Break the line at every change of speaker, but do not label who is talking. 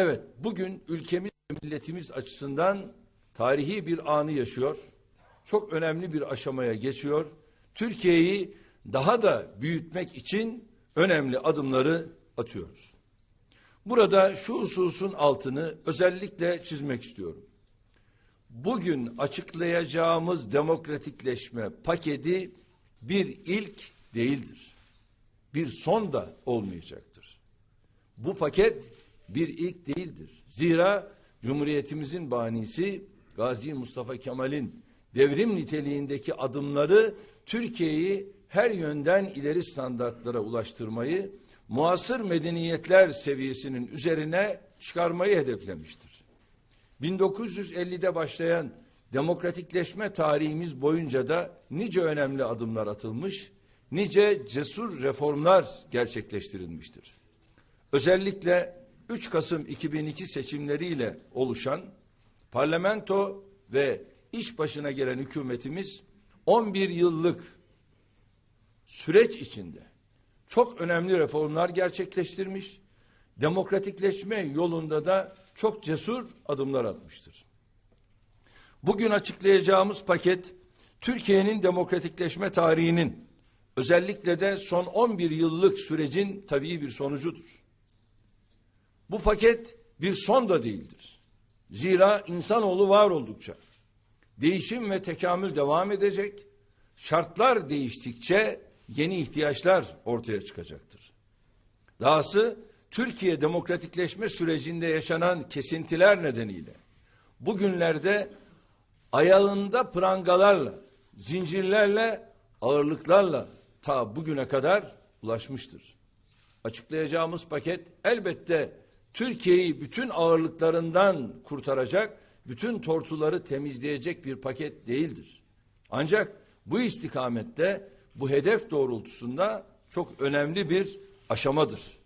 Evet, bugün ülkemiz ve milletimiz açısından tarihi bir anı yaşıyor. Çok önemli bir aşamaya geçiyor. Türkiye'yi daha da büyütmek için önemli adımları atıyoruz. Burada şu hususun altını özellikle çizmek istiyorum. Bugün açıklayacağımız demokratikleşme paketi bir ilk değildir. Bir son da olmayacaktır. Bu paket bir ilk değildir. Zira Cumhuriyetimizin banisi Gazi Mustafa Kemal'in devrim niteliğindeki adımları Türkiye'yi her yönden ileri standartlara ulaştırmayı, muasır medeniyetler seviyesinin üzerine çıkarmayı hedeflemiştir. 1950'de başlayan demokratikleşme tarihimiz boyunca da nice önemli adımlar atılmış, nice cesur reformlar gerçekleştirilmiştir. Özellikle 3 Kasım 2002 seçimleriyle oluşan parlamento ve iş başına gelen hükümetimiz 11 yıllık süreç içinde çok önemli reformlar gerçekleştirmiş, demokratikleşme yolunda da çok cesur adımlar atmıştır. Bugün açıklayacağımız paket Türkiye'nin demokratikleşme tarihinin özellikle de son 11 yıllık sürecin tabii bir sonucudur. Bu paket bir son da değildir. Zira insanoğlu var oldukça değişim ve tekamül devam edecek. Şartlar değiştikçe yeni ihtiyaçlar ortaya çıkacaktır. Dahası Türkiye demokratikleşme sürecinde yaşanan kesintiler nedeniyle bugünlerde ayağında prangalarla, zincirlerle, ağırlıklarla ta bugüne kadar ulaşmıştır. Açıklayacağımız paket elbette Türkiye'yi bütün ağırlıklarından kurtaracak, bütün tortuları temizleyecek bir paket değildir. Ancak bu istikamette bu hedef doğrultusunda çok önemli bir aşamadır.